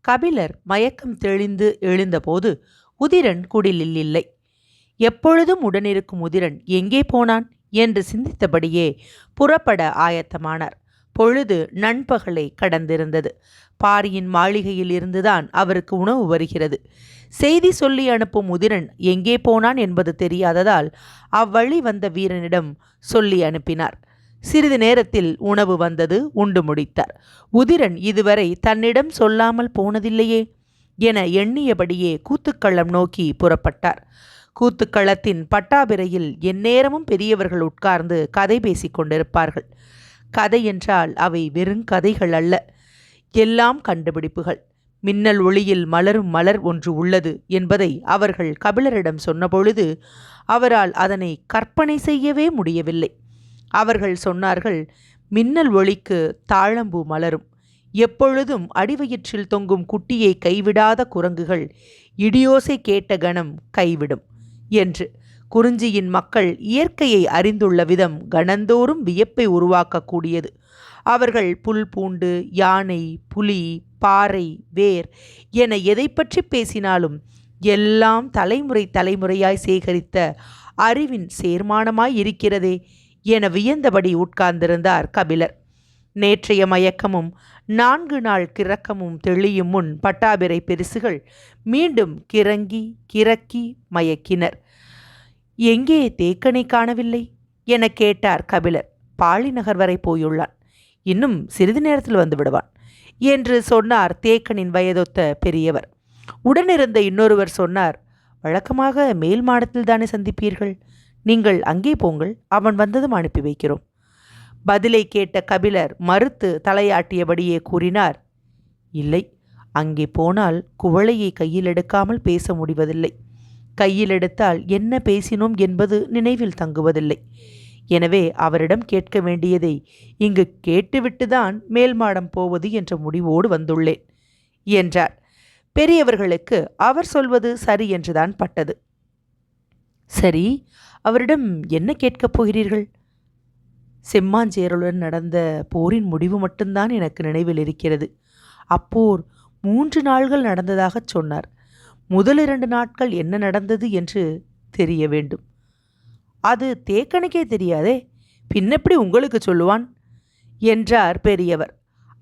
கபிலர் மயக்கம் தெளிந்து எழுந்தபோது உதிரன் குடிலில் இல்லை. எப்பொழுதும் உடனிருக்கும் உதிரன் எங்கே போனான்? என்று சிந்தித்தபடியே புறப்பட ஆயத்தமானார். பொழுது நண்பகலை கடந்திருந்தது. பாரியின் மாளிகையில் இருந்துதான் அவருக்கு உணவு வருகிறது. செய்தி சொல்லி அனுப்பும் உதிரன் எங்கே போனான் என்பது தெரியாததால் அவ்வழி வந்த வீரனிடம் சொல்லி அனுப்பினார். சிறிது நேரத்தில் உணவு வந்தது உண்டு முடித்தார். உதிரன் இதுவரை தன்னிடம் சொல்லாமல் போனதில்லையே என எண்ணியபடியே கூத்துக்களம் நோக்கி புறப்பட்டார். கூத்துக்களத்தின் பட்டாபிரையில் எந்நேரமும் பெரியவர்கள் உட்கார்ந்து கதை பேசிக் கொண்டிருப்பார்கள். கதை என்றால் அவை வெறுங்கதைகள் அல்ல எல்லாம் கண்டுபிடிப்புகள். மின்னல் ஒளியில் மலரும் மலர் ஒன்று உள்ளது என்பதை அவர்கள் கபிலரிடம் சொன்னபொழுது அவரால் அதனை கற்பனை செய்யவே முடியவில்லை. அவர்கள் சொன்னார்கள் மின்னல் ஒளிக்கு தாழம்பூ மலரும். எப்பொழுதும் அடிவயிற்றில் தொங்கும் குட்டியை கைவிடாத குரங்குகள் இடியோசை கேட்ட கணம் கைவிடும் என்று. குறிஞ்சியின் மக்கள் இயற்கையை அறிந்துள்ள விதம் கணந்தோறும் வியப்பை உருவாக்கக்கூடியது. அவர்கள் புல் பூண்டு யானை புலி பாறை வேர் என எதை பற்றி பேசினாலும் எல்லாம் தலைமுறை தலைமுறையாய் சேகரித்த அறிவின் சேர்மானமாய் இருக்கிறதே என வியந்தபடி உட்கார்ந்திருந்தார் கபிலர். நேற்றைய மயக்கமும் நான்கு நாள் கிறக்கமும் தெளியும் முன் பட்டாபிரை பெரிசுகள் மீண்டும் கிறங்கி கிறக்கி மயக்கினர். எங்கே தேக்கனை காணவில்லை? என கேட்டார் கபிலர். பாழிநகர் வரை போயுள்ளான். இன்னும் சிறிது நேரத்தில் வந்து விடுவான் என்று சொன்னார் தேக்கனின் வயதொத்த பெரியவர். உடனிருந்த இன்னொருவர் சொன்னார் வழக்கமாக மேல் மாடத்தில் தானே சந்திப்பீர்கள்? நீங்கள் அங்கே போங்கள் அவன் வந்ததும் அனுப்பி வைக்கிறோம். பதிலை கேட்ட கபிலர் மறுத்து தலையாட்டியபடியே கூறினார் இல்லை அங்கே போனால் குவளையை கையில் எடுக்காமல் பேச முடிவதில்லை. கையில் எடுத்தால் என்ன பேசினோம் என்பது நினைவில் தங்குவதில்லை. எனவே அவரிடம் கேட்க வேண்டியதை இங்கு கேட்டுவிட்டுதான் மேல் மாடம் போவது என்ற முடிவோடு வந்துள்ளேன் என்றார். பெரியவர்களுக்கு அவர் சொல்வது சரி என்றுதான் பட்டது. சரி அவரிடம் என்ன கேட்கப் போகிறீர்கள்? செம்மாஞ்சேரலுடன் நடந்த போரின் முடிவு மட்டும்தான் எனக்கு நினைவில் இருக்கிறது. அப்போர் மூன்று நாள்கள் நடந்ததாகச் சொன்னார். முதல் இரண்டு நாட்கள் என்ன நடந்தது என்று தெரிய வேண்டும். அது தேக்கனுக்கே தெரியாதே பின்னெப்படி உங்களுக்கு சொல்லுவான்? என்றார் பெரியவர்.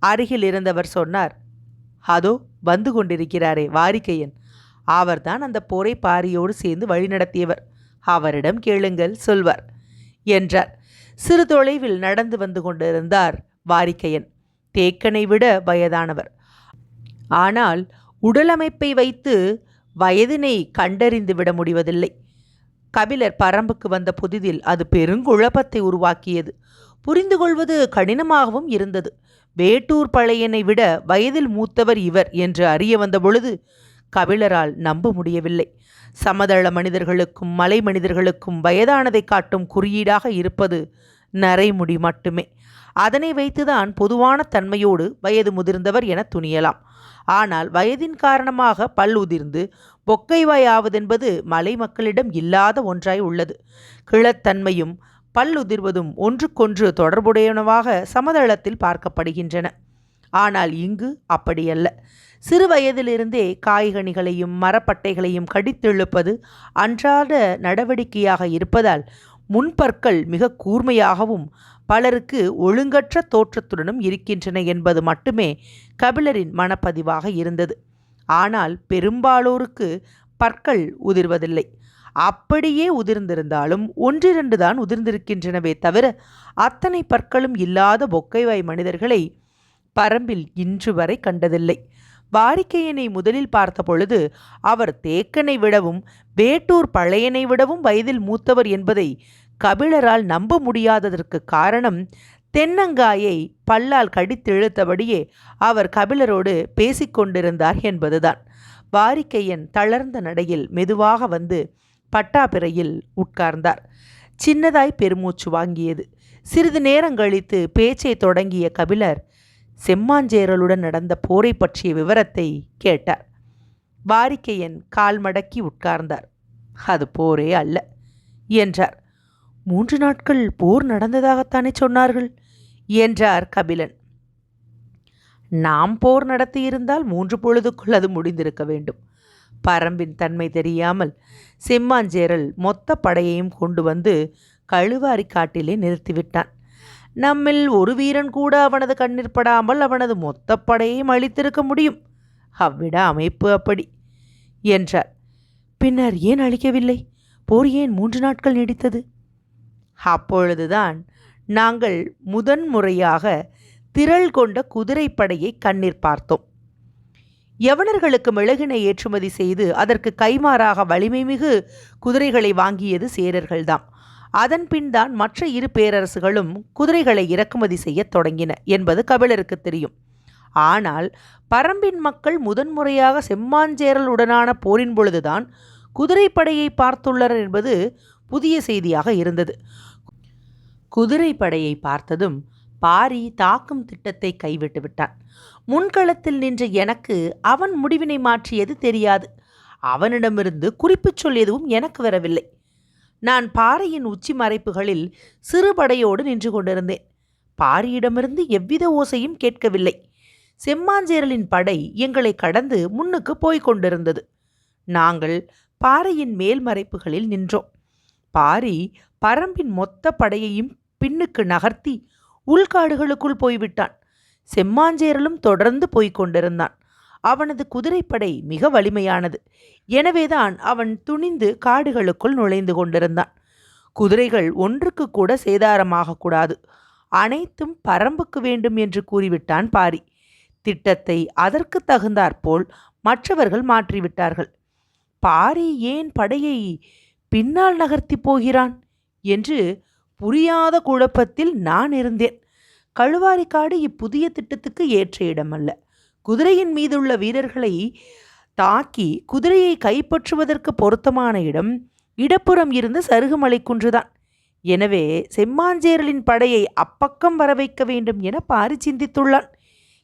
அருகில் இருந்தவர் சொன்னார் அதோ வந்து கொண்டிருக்கிறாரே வாரிக்கையன். அவர்தான் அந்த போரை பாரியோடு சேர்ந்து வழிநடத்தியவர். அவரிடம் கேளுங்கள் சொல்வார். என்றார். சிறு தொலைவில் நடந்து வந்து கொண்டிருந்தார் வாரிக்கையன். தேக்கனை விட வயதானவர். ஆனால் உடலமைப்பை வைத்து வயதினை கண்டறிந்து விட முடிவதில்லை. கபிலர் பரம்புக்கு வந்த புதிதில் அது பெருங்குழப்பத்தை உருவாக்கியது. புரிந்து கொள்வது கடினமாகவும் இருந்தது. வேட்டூர் பழையனை விட வயதில் மூத்தவர் இவர் என்று அறிய வந்த பொழுது கபிலரால் நம்ப முடியவில்லை. சமதள மனிதர்களுக்கும் மலை மனிதர்களுக்கும் வயதானதை காட்டும் குறியீடாக இருப்பது நரைமுடி மட்டுமே. அதனை வைத்துதான் பொதுவான தன்மையோடு வயது முதிர்ந்தவர் என துணியலாம். ஆனால் வயதின் காரணமாக பல் உதிர்ந்து பொக்கைவாயாவதென்பது மலை மக்களிடம் இல்லாத ஒன்றாய் உள்ளது. கிழத்தன்மையும் பல் உதிர்வதும் ஒன்றுக்கொன்று தொடர்புடையனவாக சமதளத்தில் பார்க்கப்படுகின்றன. ஆனால் இங்கு அப்படியல்ல. சிறு வயதிலிருந்தே காய்கனிகளையும் மரப்பட்டைகளையும் கடித்தெழுப்பது அன்றாட நடவடிக்கையாக இருப்பதால் முன்பற்கள் மிக கூர்மையாகவும் பலருக்கு ஒழுங்கற்ற தோற்றத்துடனும் இருக்கின்றன என்பது மட்டுமே கபிலரின் மனப்பதிவாக இருந்தது. ஆனால் பெரும்பாலோருக்கு பற்கள் உதிர்வதில்லை. அப்படியே உதிர்ந்திருந்தாலும் ஒன்றிரண்டு தான் உதிர்ந்திருக்கின்றனவே தவிர அத்தனை பற்களும் இல்லாத பொக்கைவாய் மனிதர்களை பரம்பில் இன்று வரை கண்டதில்லை. வாரிக்கையனை முதலில் பார்த்த பொழுது அவர் தேக்கனை விடவும் வேட்டூர் பழையனை விடவும் வயதில் மூத்தவர் என்பதை கபிலரால் நம்ப முடியாததற்கு காரணம் தென்னங்காயை பல்லால் கடித்திழுத்தபடியே அவர் கபிலரோடு பேசிக்கொண்டிருந்தார் என்பதுதான். வாரிக்கையன் தளர்ந்த நடையில் மெதுவாக வந்து பட்டாபிறையில் உட்கார்ந்தார். சின்னதாய் பெருமூச்சு வாங்கியது. சிறிது நேரம் கழித்து பேச்சை தொடங்கிய கபிலர் செம்மாஞ்சேரலுடன் நடந்த போரை பற்றிய விவரத்தை கேட்டார். வாரிக்கையன் கால் மடக்கி உட்கார்ந்தார். அது போரே அல்ல என்றார். மூன்று நாட்கள் போர் நடந்ததாகத்தானே சொன்னார்கள் என்றார் கபிலன். நாம் போர் நடத்தியிருந்தால் மூன்று பொழுதுக்குள் அது முடிந்திருக்க வேண்டும். பரம்பின் தன்மை தெரியாமல் செம்மாஞ்சேரல் மொத்த படையையும் கொண்டு வந்து கழுவாரி காட்டிலே நிறுத்திவிட்டான். நம்மில் ஒரு வீரன் கூட அவனது கண்ணிற் படாமல் அவனது மொத்த படையையும் அழித்திருக்க முடியும். அவ்விட அமைப்பு அப்படி என்றார். பின்னர் ஏன் அழிக்கவில்லை? போர் ஏன் மூன்று நாட்கள் நீடித்தது? அப்பொழுதுதான் நாங்கள் முதன்முறையாக திரள் கொண்ட குதிரைப்படையை கண்ணீர் பார்த்தோம். யவனர்களுக்கு மிளகினை ஏற்றுமதி செய்து அதற்கு கைமாறாக வலிமை மிகு குதிரைகளை வாங்கியது சேரர்கள்தாம். அதன்பின் தான் மற்ற இரு பேரரசுகளும் குதிரைகளை இறக்குமதி செய்யத் தொடங்கின என்பது கபிலருக்கு தெரியும். ஆனால் பரம்பின் மக்கள் முதன்முறையாக செம்மாஞ்சேரலுடனான போரின் பொழுதுதான் குதிரைப்படையை பார்த்துள்ளனர் என்பது புதிய செய்தியாக இருந்தது. குதிரைப்படையை பார்த்ததும் பாரி தாக்கும் திட்டத்தை கைவிட்டு விட்டான். முன்களத்தில் நின்ற எனக்கு அவன் முடிவினை மாற்றியது தெரியாது. அவனிடமிருந்து குறிப்புச் சொல் எதுவும் எனக்கு வரவில்லை. நான் பாறையின் உச்சி மறைப்புகளில் சிறுபடையோடு நின்று கொண்டிருந்தேன். பாரியிடமிருந்து எவ்வித ஓசையும் கேட்கவில்லை. செம்மாஞ்சேரலின் படை எங்களை கடந்து முன்னுக்கு போய்க் கொண்டிருந்தது. நாங்கள் பாறையின் மேல் மறைப்புகளில் நின்றோம். பாரி பரம்பின் மொத்த படையையும் பின்னுக்கு நகர்த்தி உள்காடுகளுக்குள் போய்விட்டான். செம்மாஞ்சேரலும் தொடர்ந்து போய்க் கொண்டிருந்தான். அவனது குதிரைப்படை மிக வலிமையானது. எனவேதான் அவன் துணிந்து காடுகளுக்குள் நுழைந்து கொண்டிருந்தான். குதிரைகள் ஒன்றுக்கு கூட சேதாரமாகக்கூடாது அனைத்தும் பரம்புக்கு வேண்டும் என்று கூறிவிட்டான் பாரி. திட்டத்தை அதற்கு தகுந்தாற்போல் மற்றவர்கள் மாற்றிவிட்டார்கள். பாரி ஏன் படையை பின்னால் நகர்த்தி போகிறான் என்று புரியாத குழப்பத்தில் நான் இருந்தேன். கழுவாரிக்காடு இப்புதிய திட்டத்துக்கு ஏற்ற இடமல்ல. குதிரையின் மீதுள்ள வீரர்களை தாக்கி குதிரையை கைப்பற்றுவதற்கு பொருத்தமான இடம் இடப்புறம் இருந்த சருகுமலை குன்றுதான். எனவே செம்மாஞ்சேரலின் படையை அப்பக்கம் வர வைக்க வேண்டும் என பாரி சிந்தித்துள்ளான்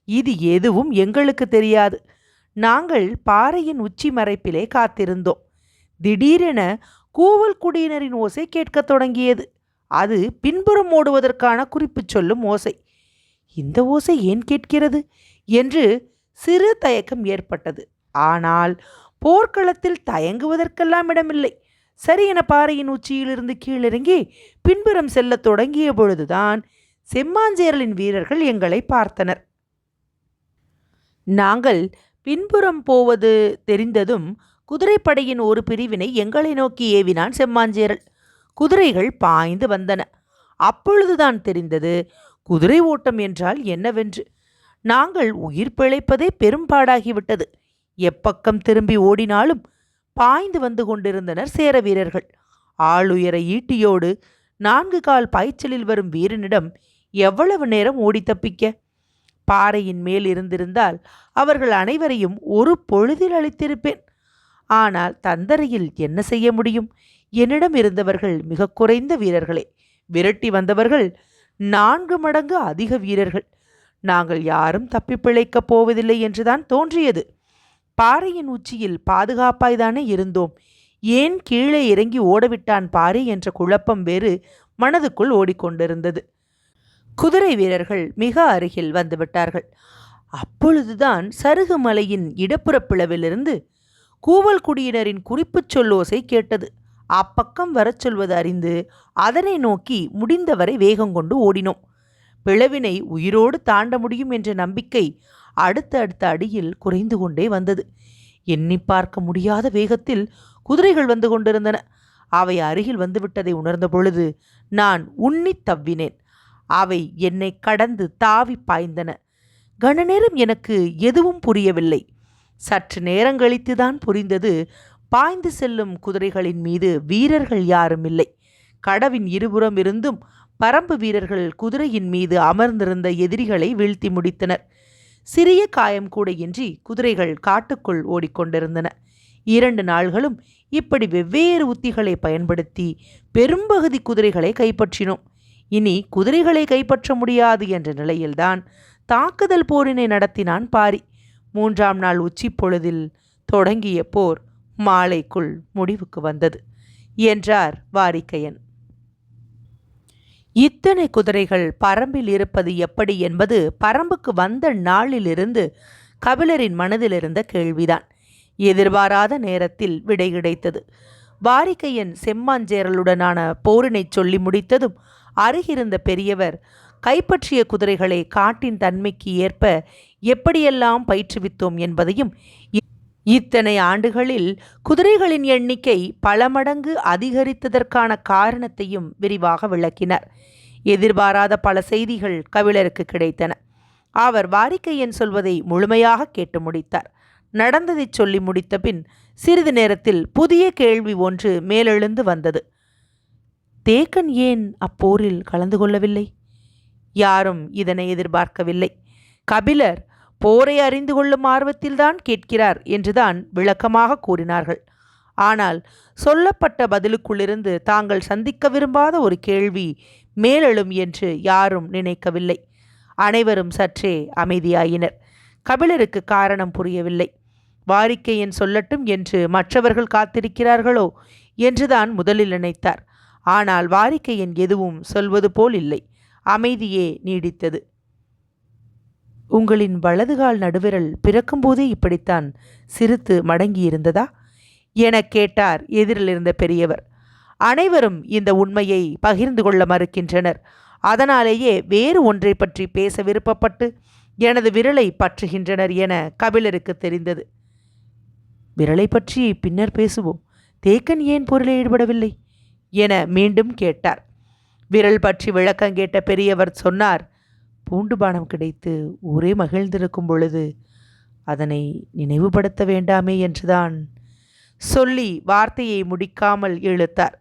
இது எதுவும் எங்களுக்கு தெரியாது. நாங்கள் பாறையின் உச்சி மறைப்பிலே காத்திருந்தோம். திடீரென கூவல் குடியினரின் ஓசை கேட்கத் தொடங்கியது. அது பின்புறம் ஓடுவதற்கான குறிப்பு சொல்லும் ஓசை. இந்த ஓசை ஏன் கேட்கிறது? என்று சிறு தயக்கம் ஏற்பட்டது. ஆனால் போர்க்களத்தில் தயங்குவதற்கெல்லாம் இடமில்லை. சரி என பாறையின் உச்சியிலிருந்து கீழிறங்கி பின்புறம் செல்லத் தொடங்கிய பொழுதுதான் செம்மாஞ்சேரலின் வீரர்கள் எங்களை பார்த்தனர். நாங்கள் பின்புறம் போவது தெரிந்ததும் குதிரைப்படையின் ஒரு பிரிவினை எங்களை நோக்கி ஏவினான் செம்மாஞ்சேரல். குதிரைகள் பாய்ந்து வந்தன. அப்பொழுதுதான் தெரிந்தது குதிரை ஓட்டம் என்றால் என்னவென்று. நாங்கள் உயிர் பிழைப்பதே பெரும்பாடாகிவிட்டது. எப்பக்கம் திரும்பி ஓடினாலும் பாய்ந்து வந்து கொண்டிருந்தனர் சேர வீரர்கள். ஆளுயர ஈட்டியோடு நான்கு கால் பாய்ச்சலில் வரும் வீரனிடம் எவ்வளவு நேரம் ஓடி தப்பிக்க? பாறையின் மேல் இருந்திருந்தால் அவர்கள் அனைவரையும் ஒரு பொழுதில் அளித்திருப்பேன் ஆனால் தந்தரையில் என்ன செய்ய முடியும்? என்னிடம் இருந்தவர்கள் மிக குறைந்த வீரர்களே. விரட்டி வந்தவர்கள் நான்கு மடங்கு அதிக வீரர்கள். நாங்கள் யாரும் தப்பி பிழைக்கப் போவதில்லை என்றுதான் தோன்றியது. பாறையின் உச்சியில் பாதுகாப்பாய்தானே இருந்தோம். ஏன் கீழே இறங்கி ஓடவிட்டான் பாறை என்ற குழப்பம் வேறு மனதுக்குள் ஓடிக்கொண்டிருந்தது. குதிரை வீரர்கள் மிக அருகில் வந்துவிட்டார்கள். அப்பொழுதுதான் சருகுமலையின் இடப்புற பிளவிலிருந்து கூவல் குடியினரின் குறிப்புச் சொல்லோசை கேட்டது. அப்பக்கம் வரச் சொல்வது அறிந்து அதனை நோக்கி முடிந்தவரை வேகம் கொண்டு ஓடினோம். பிளவினை உயிரோடு தாண்ட முடியும் என்ற நம்பிக்கை அடுத்த அடுத்த அடியில் குறைந்து கொண்டே வந்தது. எண்ணி பார்க்க முடியாத வேகத்தில் குதிரைகள் வந்து கொண்டிருந்தன. அவை அருகில் வந்துவிட்டதை உணர்ந்த பொழுது நான் உண்ணி தவ்வினேன். அவை என்னை கடந்து தாவி பாய்ந்தன. கணநேரம் எனக்கு எதுவும் புரியவில்லை. சற்று நேரங்கழித்துதான் புரிந்தது பாய்ந்து செல்லும் குதிரைகளின் மீது வீரர்கள் யாரும் இல்லை. கடவின் இருபுறம் இருந்தும் பரம்பு வீரர்கள் குதிரையின் மீது அமர்ந்திருந்த எதிரிகளை வீழ்த்தி முடித்தனர். சிறிய காயம் கூட இன்றி குதிரைகள் காட்டுக்குள் ஓடிக்கொண்டிருந்தன. இரண்டு நாள்களும் இப்படி வெவ்வேறு உத்திகளை பயன்படுத்தி பெரும்பகுதி குதிரைகளை கைப்பற்றினோம். இனி குதிரைகளை கைப்பற்ற முடியாது என்ற நிலையில்தான் தாக்குதல் போரினை நடத்தினான் பாரி. மூன்றாம் நாள் உச்சி பொழுதில் தொடங்கிய போர் மாலைக்குள் முடிவுக்கு வந்தது என்றார் வாரிக்கையன். இத்தனை குதிரைகள் பரம்பில் இருப்பது எப்படி என்பது பரம்புக்கு வந்த நாளிலிருந்து கபிலரின் மனதிலிருந்த கேள்விதான். எதிர்பாராத நேரத்தில் விடை கிடைத்தது. வாரிக்கையன் செம்மாஞ்சேரலுடனான போரினை சொல்லி முடித்ததும் அருகிருந்த பெரியவர் கைப்பற்றிய குதிரைகளை காட்டின் தன்மைக்கு ஏற்ப எப்படியெல்லாம் பயிற்றுவித்தோம் என்பதையும் இத்தனை ஆண்டுகளில் குதிரைகளின் எண்ணிக்கை பல மடங்கு அதிகரித்ததற்கான காரணத்தையும் விரிவாக விளக்கினார். எதிர்பாராத பல செய்திகள் கபிலருக்கு கிடைத்தன. அவர் வாரிக்கையன் சொல்வதை முழுமையாக கேட்டு முடித்தார். நடந்ததைச் சொல்லி முடித்த பின் சிறிது நேரத்தில் புதிய கேள்வி ஒன்று மேலெழுந்து வந்தது. தேக்கன் ஏன் அப்போரில் கலந்து கொள்ளவில்லை? யாரும் இதனை எதிர்பார்க்கவில்லை. கபிலர் போரை அறிந்து கொள்ளும் ஆர்வத்தில்தான் கேட்கிறார் என்றுதான் விளக்கமாக கூறினார்கள். ஆனால் சொல்லப்பட்ட பதிலுக்குள்ளிருந்து தாங்கள் சந்திக்க விரும்பாத ஒரு கேள்வி மேலெழும் என்று யாரும் நினைக்கவில்லை. அனைவரும் சற்றே அமைதியாயினர். கபிலருக்கு காரணம் புரியவில்லை. வாரிக்கையன் சொல்லட்டும் என்று மற்றவர்கள் காத்திருக்கிறார்களோ என்றுதான் முதலில் நினைத்தார். ஆனால் வாரிக்கையன் எதுவும் சொல்வது போல் இல்லை. அமைதியே நீடித்தது. உங்களின் வலதுகால் நடுவிரல் பிறக்கும்போதே இப்படித்தான் சிரித்து மடங்கியிருந்ததா? எனக் கேட்டார் எதிரில் இருந்த பெரியவர். அனைவரும் இந்த உண்மையை பகிர்ந்து கொள்ள மறுக்கின்றனர். அதனாலேயே வேறு ஒன்றை பற்றி பேச விருப்பப்பட்டு எனது விரலை பற்றுகின்றனர் என கபிலருக்கு தெரிந்தது. விரலை பற்றி பின்னர் பேசுவோம். தேக்கன் ஏன் பொருளை ஈடுபடவில்லை? என மீண்டும் கேட்டார். விரல் பற்றி விளக்கம் கேட்ட பெரியவர் சொன்னார் பூண்டு பானம் கிடைத்து ஊரே மகிழ்ந்திருக்கும் பொழுது அதனை நினைவுபடுத்த வேண்டாமே என்றுதான் சொல்லி வார்த்தையை முடிக்காமல் இழுத்தார்.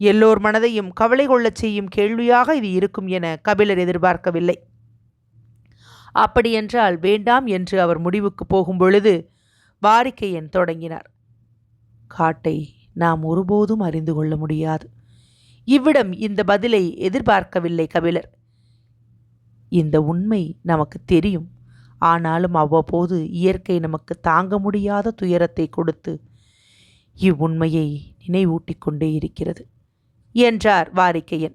எல்லோர் மனதையும் கவலை கொள்ளச் செய்யும் கேள்வியாக இது இருக்கும் என கபிலர் எதிர்பார்க்கவில்லை. அப்படியென்றால் வேண்டாம் என்று அவர் முடிவுக்கு போகும் பொழுது வாரிக்கையன் தொடங்கினார். காட்டை நாம் ஒருபோதும் அறிந்து கொள்ள முடியாது. இவ்விடம் இந்த பதிலை எதிர்பார்க்கவில்லை கபிலர். இந்த உண்மை நமக்கு தெரியும். ஆனாலும் அவ்வப்போது இயற்கை நமக்கு தாங்க முடியாத துயரத்தை கொடுத்து இவ்வுண்மையை நினைவூட்டிக் கொண்டே இருக்கிறது. என்றார் வாரிக்கையன்.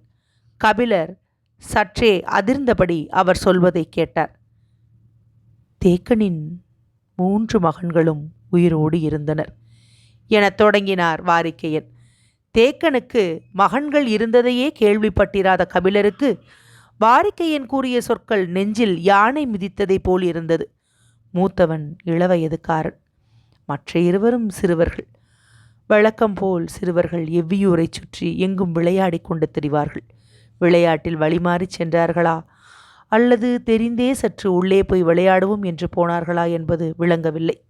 கபிலர் சற்றே அதிர்ந்தபடி அவர் சொல்வதை கேட்டார். தேக்கனின் மூன்று மகன்களும் உயிரோடு இருந்தனர் எனத் தொடங்கினார் வாரிக்கையன். தேக்கனுக்கு மகன்கள் இருந்ததையே கேள்விப்பட்டிராத கபிலருக்கு வாரிக்கையன் கூறிய சொற்கள் நெஞ்சில் யானை மிதித்ததைப் போல் இருந்தது. மூத்தவன் இளவயதுக்காரன். மற்ற இருவரும் சிறுவர்கள். வழக்கம் போல் சிறுவர்கள் எவ்வியூரைச் சுற்றி எங்கும் விளையாடி கொண்டு திரிவார்கள். விளையாட்டில் வழிமாறிச் சென்றார்களா? அல்லது தெரிந்தே சற்று உள்ளே போய் விளையாடுவோம் என்று போனார்களா என்பது விளங்கவில்லை.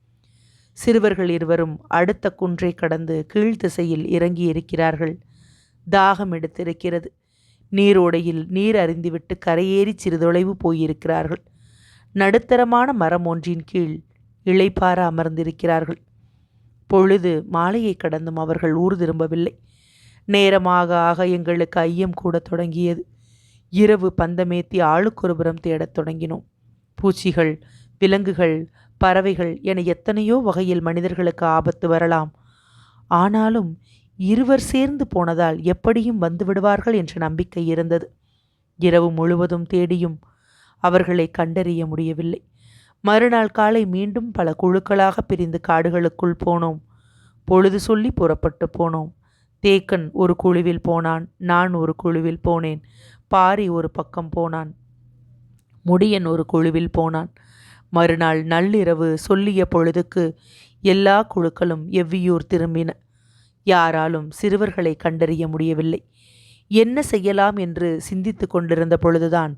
சிறுவர்கள் இருவரும் அடுத்த குன்றை கடந்து கீழ்த்திசையில் இறங்கி இருக்கிறார்கள் தாகம் எடுத்திருக்கிறது. நீரோடையில் நீர் அறிந்துவிட்டு கரையேறி சிறிதொலைவு போயிருக்கிறார்கள். நடுத்தரமான மரம் ஒன்றின் கீழ் இளைப்பார அமர்ந்திருக்கிறார்கள். பொழுது மாலையை கடந்தும் அவர்கள் ஊர் திரும்பவில்லை. நேரமாக ஆக எங்களுக்கு ஐயம் கூட தொடங்கியது. இரவு பந்தமேத்தி ஆளுக்கொருபுறம் தேடத் தொடங்கினோம். பூச்சிகள் விலங்குகள் பறவைகள் என எத்தனையோ வகையில் மனிதர்களுக்கு ஆபத்து வரலாம். ஆனாலும் இருவர் சேர்ந்து போனதால் எப்படியும் வந்து விடுவார்கள் என்ற நம்பிக்கை இருந்தது. இரவு முழுவதும் தேடியும் அவர்களை கண்டறிய முடியவில்லை. மறுநாள் காலை மீண்டும் பல குழுக்களாக பிரிந்து காடுகளுக்குள் போனோம். பொழுது சொல்லி புறப்பட்டு போனோம். தேக்கன் ஒரு குழுவில் போனான் நான் ஒரு குழுவில் போனேன். பாரி ஒரு பக்கம் போனான் முடியன் ஒரு குழுவில் போனான். மறுநாள் நள்ளிரவு சொல்லிய பொழுதுக்கு எல்லா குழுக்களும் எவ்வியூர் திரும்பின. யாராலும் சிறுவர்களை கண்டறிய முடியவில்லை. என்ன செய்யலாம் என்று சிந்தித்து கொண்டிருந்த பொழுதுதான்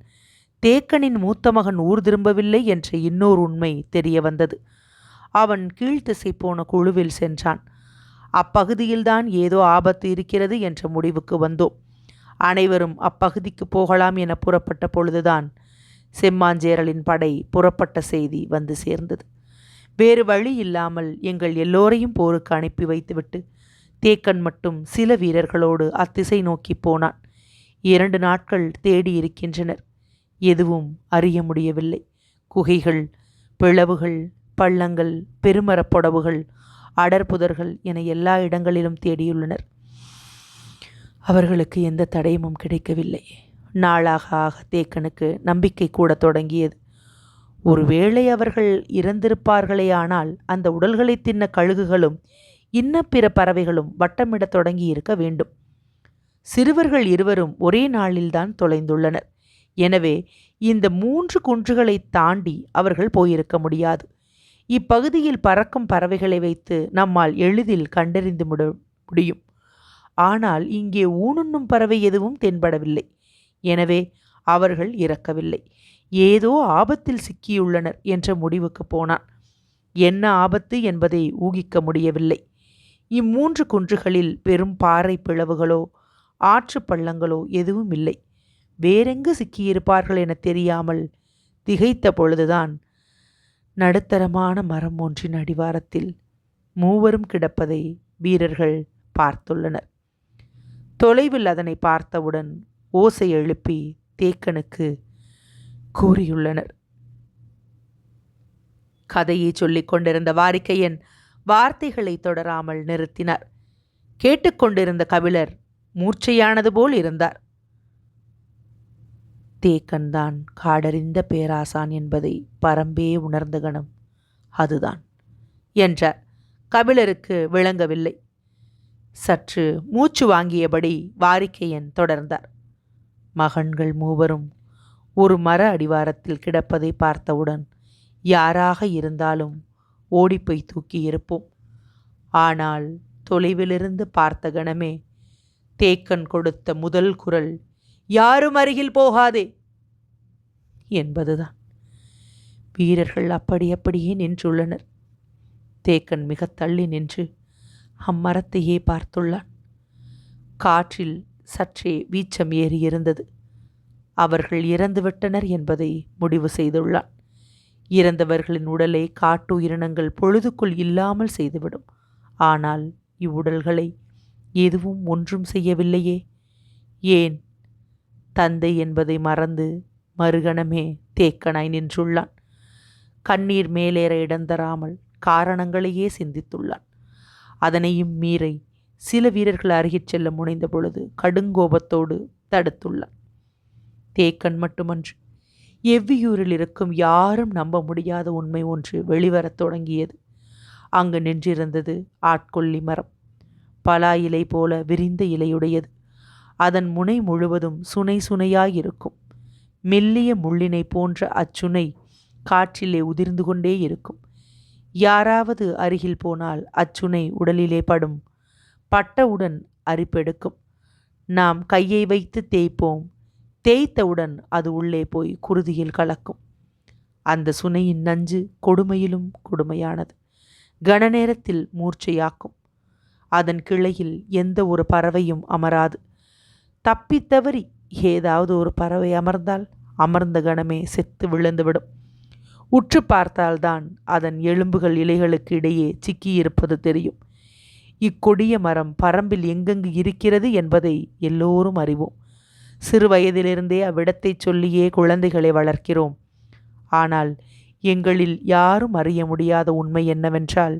தேக்கனின் மூத்த மகன் ஊர் திரும்பவில்லை என்ற இன்னொரு உண்மை தெரிய வந்தது அவன் கீழ்த்திசை போன குழுவில் சென்றான். அப்பகுதியில்தான் ஏதோ ஆபத்து இருக்கிறது என்ற முடிவுக்கு வந்தோம். அனைவரும் அப்பகுதிக்கு போகலாம் என புறப்பட்ட பொழுதுதான் செம்மாஞ்சேரலின் படை புறப்பட்ட செய்தி வந்து சேர்ந்தது. வேறு வழி இல்லாமல் எங்கள் எல்லோரையும் போருக்கு அனுப்பி வைத்துவிட்டு தேக்கன் மட்டும் சில வீரர்களோடு அத்திசை நோக்கி போனான். இரண்டு நாட்கள் தேடி இருக்கின்றனர் எதுவும் அறிய முடியவில்லை. குகைகள் பிளவுகள் பள்ளங்கள் பெருமரப்பொடவுகள் அடர்புதர்கள் என எல்லா இடங்களிலும் தேடியுள்ளனர். அவர்களுக்கு எந்த தடயமும் கிடைக்கவில்லை. நாளாக ஆக தேக்கனுக்கு நம்பிக்கை கூட தொடங்கியது. ஒருவேளை அவர்கள் இறந்திருப்பார்களே ஆனால் அந்த உடல்களை தின்ன கழுகுகளும் இன்ன பிற பறவைகளும் வட்டமிடத் தொடங்கி இருக்க வேண்டும். சிறுவர்கள் இருவரும் ஒரே நாளில்தான் தொலைந்துள்ளனர். எனவே இந்த மூன்று குன்றுகளை தாண்டி அவர்கள் போயிருக்க முடியாது. இப்பகுதியில் பறக்கும் பறவைகளை வைத்து நம்மால் எளிதில் கண்டறிந்து முடியும். ஆனால் இங்கே ஊனுண்ணும் பறவை எதுவும் தென்படவில்லை. எனவே அவர்கள் இறக்கவில்லை. ஏதோ ஆபத்தில் சிக்கியுள்ளனர் என்ற முடிவுக்கு போனான். என்ன ஆபத்து என்பதை ஊகிக்க முடியவில்லை. இம்மூன்று குன்றுகளில் பெரும் பாறை பிளவுகளோ ஆற்று பள்ளங்களோ எதுவும் இல்லை. வேறெங்கு சிக்கியிருப்பார்கள் என தெரியாமல் திகைத்த பொழுதுதான் நடுத்தரமான மரம் ஒன்றின் அடிவாரத்தில் மூவரும் கிடப்பதை வீரர்கள் பார்த்துள்ளனர். தொலைவில் அதனை பார்த்தவுடன் ஓசை எழுப்பி தேக்கனுக்கு கூறியுள்ளனர். கதையை சொல்லிக் கொண்டிருந்த வாரிக்கையன் வார்த்தைகளை தொடராமல் நிறுத்தினார். கேட்டுக்கொண்டிருந்த கபிலர் மூர்ச்சையானது போல் இருந்தார். தேக்கன்தான் காடறிந்த பேராசான் என்பதை பரம்பே உணர்ந்த கணம். அதுதான். என்றார். கபிலருக்கு விளங்கவில்லை. சற்று மூச்சு வாங்கியபடி வாரிக்கையன் தொடர்ந்தார். மகன்கள் மூவரும் ஒரு மர அடிவாரத்தில் கிடப்பதை பார்த்தவுடன் யாராக இருந்தாலும் ஓடிப்போய் தூக்கி இருப்போம் ஆனால் தொலைவிலிருந்து பார்த்த கணமே தேக்கன் கொடுத்த முதல் குரல் யாரும் அருகில் போகாதே. என்பதுதான். வீரர்கள் அப்படி அப்படியே நின்றுள்ளனர். தேக்கன் மிக தள்ளி நின்று அம்மரத்தையே பார்த்துள்ளான். காற்றில் சற்றே வீச்சம் ஏறியிருந்தது. அவர்கள் இறந்துவிட்டனர் என்பதை முடிவு செய்துள்ளான். இறந்தவர்களின் உடலை காட்டு உயிரினங்கள் பொழுதுக்குள் இல்லாமல் செய்துவிடும். ஆனால் இவ்வுடல்களை எதுவும் ஒன்றும் செய்யவில்லையே. ஏன் தந்தை என்பதை மறந்து மறுகணமே தேக்கனாய் நின்றுள்ளான். கண்ணீர் மேலேற இடம் தராமல் காரணங்களையே சிந்தித்துள்ளான். அதனையும் மீறி சில வீரர்கள் அருகிச் செல்ல முனைந்த பொழுது கடுங்கோபத்தோடு தடுத்துள்ளான். தேக்கன் மட்டுமன்று எவ்வியூரில் இருக்கும் யாரும் நம்ப முடியாத உண்மை ஒன்று வெளிவரத் தொடங்கியது. அங்கு நின்றிருந்தது ஆட்கொல்லி மரம். பலா இலை போல விரிந்த இலையுடையது. அதன் முனை முழுவதும் சுனை சுனையாயிருக்கும். மெல்லிய முள்ளினை போன்ற அச்சுனை காற்றிலே உதிர்ந்து கொண்டே இருக்கும். யாராவது அருகில் போனால் அச்சுனை உடலிலே படும். பட்டவுடன் அரிப்பெடுக்கும். நாம் கையை வைத்து தேய்ப்போம். தேய்த்தவுடன் அது உள்ளே போய் குருதியில் கலக்கும். அந்த சுனையின் நஞ்சு கொடுமையிலும் கொடுமையானது. கன நேரத்தில் மூர்ச்சையாக்கும். அதன் கிளையில் எந்த ஒரு பறவையும் அமராது. தப்பித்தவறி ஏதாவது ஒரு பறவை அமர்ந்தால் அமர்ந்த கணமே செத்து விழுந்துவிடும். உற்று பார்த்தால்தான் அதன் எலும்புகள் இலைகளுக்கு இடையே சிக்கியிருப்பது தெரியும். இக்கொடிய மரம் பரம்பில் எங்கெங்கு இருக்கிறது என்பதை எல்லோரும் அறிவோம். சிறு வயதிலிருந்தே அவ்விடத்தை சொல்லியே குழந்தைகளை வளர்க்கிறோம். ஆனால் எங்களில் யாரும் அறிய முடியாத உண்மை என்னவென்றால்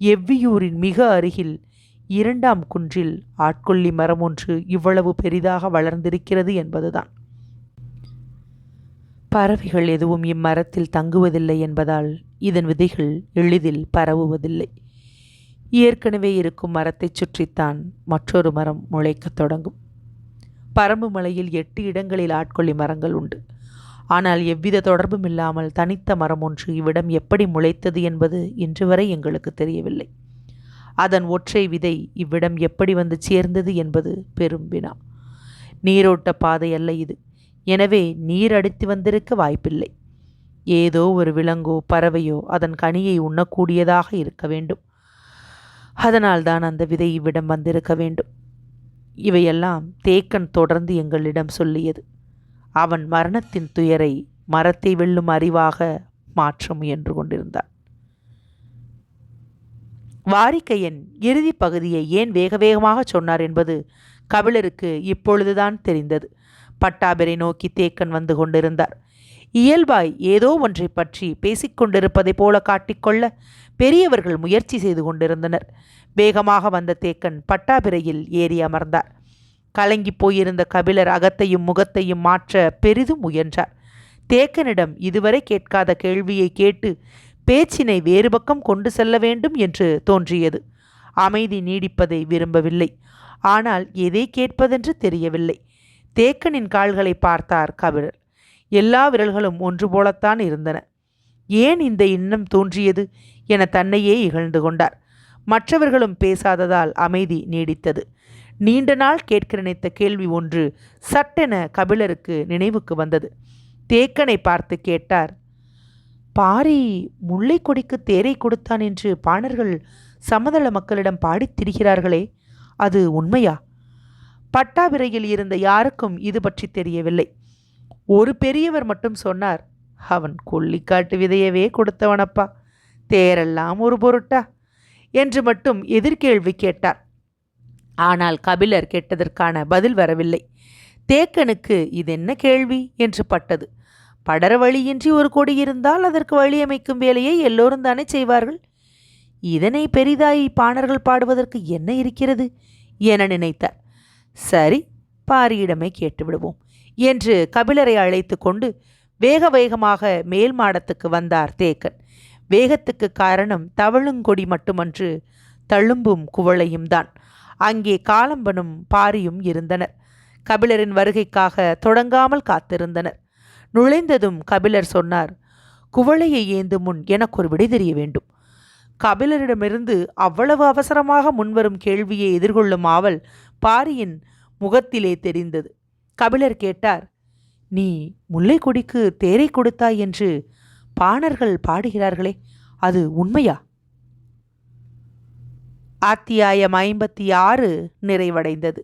எவ்வியூரின் மிக அருகில் இரண்டாம் குன்றில் ஆட்கொல்லி மரம் ஒன்று இவ்வளவு பெரிதாக வளர்ந்திருக்கிறது என்பதுதான். பறவைகள் எதுவும் இம்மரத்தில் தங்குவதில்லை என்பதால் இதன் விதைகள் எளிதில் பரவுவதில்லை. ஏற்கனவே இருக்கும் மரத்தைச் சுற்றித்தான் மற்றொரு மரம் முளைக்கத் தொடங்கும். பரம்பு மலையில் எட்டு இடங்களில் ஆட்கொள்ளி மரங்கள் உண்டு. ஆனால் எவ்வித தொடர்பும் இல்லாமல் தனித்த மரம் ஒன்று இவ்விடம் எப்படி முளைத்தது என்பது இன்று வரை எங்களுக்கு தெரியவில்லை. அதன் ஒற்றை விதை இவ்விடம் எப்படி வந்து சேர்ந்தது என்பது பெரும் வினா. நீரோட்ட பாதை அல்ல இது. எனவே நீர் அடித்து வந்திருக்க வாய்ப்பில்லை. ஏதோ ஒரு விலங்கோ பறவையோ அதன் கனியை உண்ணக்கூடியதாக இருக்க வேண்டும். அதனால்தான் அந்த விதை இவ்விடம் வந்திருக்க வேண்டும். இவையெல்லாம் தேக்கன் தொடர்ந்து எங்களிடம் சொல்லியது. அவன் மரணத்தின் துயரை மரத்தை வெல்லும் அறிவாக மாற்ற முயன்று கொண்டிருந்தான் வாரிக்கையன் இறுதிப் பகுதியை ஏன் வேக வேகமாக சொன்னார் என்பது கபிலருக்கு இப்பொழுதுதான் தெரிந்தது. பட்டாபிரை நோக்கி தேக்கன் வந்து கொண்டிருந்தார். இயல்பாய் ஏதோ ஒன்றை பற்றி பேசிக்கொண்டிருப்பதைப் போல காட்டிக்கொள்ள பெரியவர்கள் முயற்சி செய்து கொண்டிருந்தனர். வேகமாக வந்த தேக்கன் பட்டாபிரையில் ஏறி அமர்ந்தார். கலங்கி போயிருந்த கபிலர் அகத்தையும் முகத்தையும் மாற்ற பெரிதும் முயன்றார். தேக்கனிடம் இதுவரை கேட்காத கேள்வியை கேட்டு பேச்சினை வேறு பக்கம் கொண்டு செல்ல வேண்டும் என்று தோன்றியது. அமைதி நீடிப்பதை விரும்பவில்லை. ஆனால் எதை கேட்பதென்று தெரியவில்லை. தேக்கனின் கால்களை பார்த்தார் கபிலர் எல்லா விரல்களும் ஒன்று போலத்தான் இருந்தன. ஏன் இந்த எண்ணம் தோன்றியது என தன்னையே இகழ்ந்து கொண்டார். மற்றவர்களும் பேசாததால் அமைதி நீடித்தது. நீண்ட நாள் கேட்க நினைத்த கேள்வி ஒன்று சட்டென கபிலருக்கு நினைவுக்கு வந்தது. தேக்கனை பார்த்து கேட்டார் பாரி முல்லை கொடிக்கு தேரை கொடுத்தான் என்று பாணர்கள் சமதள மக்களிடம் பாடித் திரிகிறார்களே அது உண்மையா? பட்டாபிரையில் இருந்த யாருக்கும் இது பற்றி தெரியவில்லை. ஒரு பெரியவர் மட்டும் சொன்னார் அவன் கொல்லிக்காட்டு விதையவே கொடுத்தவனப்பா தேரெல்லாம் ஒரு பொருட்டா? என்று மட்டும் எதிர்கேள்வி கேட்டார். ஆனால் கபிலர் கேட்டதற்கான பதில் வரவில்லை. தேக்கனுக்கு இது என்ன கேள்வி? என்று பட்டது. படர வழியின்றி ஒரு கொடி இருந்தால் அதற்கு வழியமைக்கும் வேலையை எல்லோரும் தானே செய்வார்கள்? இதனை பெரிதாய் பாணர்கள் பாடுவதற்கு என்ன இருக்கிறது? என நினைத்தார். சரி பாரியிடமே கேட்டுவிடுவோம் என்று கபிலரை அழைத்து கொண்டு வேக வேகமாக மேல் மாடத்துக்கு வந்தார் தேக்கன். வேகத்துக்கு காரணம் தவழுங்கொடி மட்டுமன்று தழும்பும் குவளையும் தான். அங்கே காலம்பனும் பாரியும் இருந்தனர். கபிலரின் வருகைக்காக தொடங்காமல் காத்திருந்தனர். நுழைந்ததும் கபிலர் சொன்னார் குவளையை ஏந்து முன் எனக்கு ஒரு விடை தெரிய வேண்டும். கபிலரிடமிருந்து அவ்வளவு அவசரமாக முன்வரும் கேள்வியை எதிர்கொள்ளும் ஆவல் பாரியின் முகத்திலே தெரிந்தது. கபிலர் கேட்டார் நீ முல்லை கொடிக்கு தேரை கொடுத்தாய் என்று பாணர்கள் பாடுகிறார்களே அது உண்மையா? அத்தியாயம் ஐம்பத்தி ஆறு நிறைவடைந்தது.